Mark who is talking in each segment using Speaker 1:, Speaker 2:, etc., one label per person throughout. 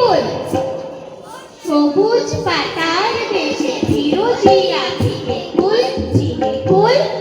Speaker 1: ફૂલ સબુજ પાતાળ દેશે ધીરો જીયાથી ફૂલ જીને ફૂલ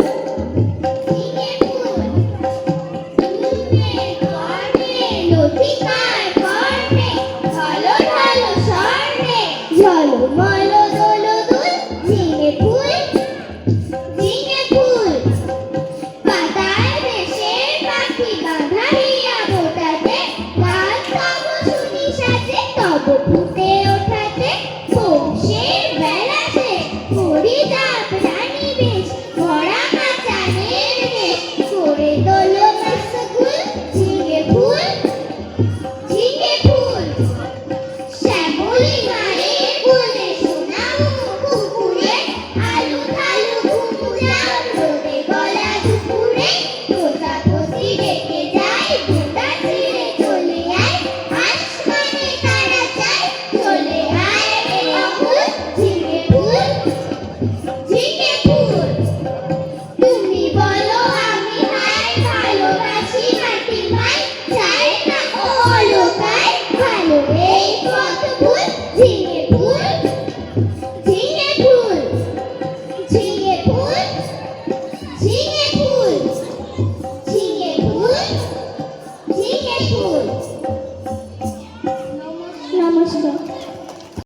Speaker 1: Đồ buộc.
Speaker 2: 慢慢的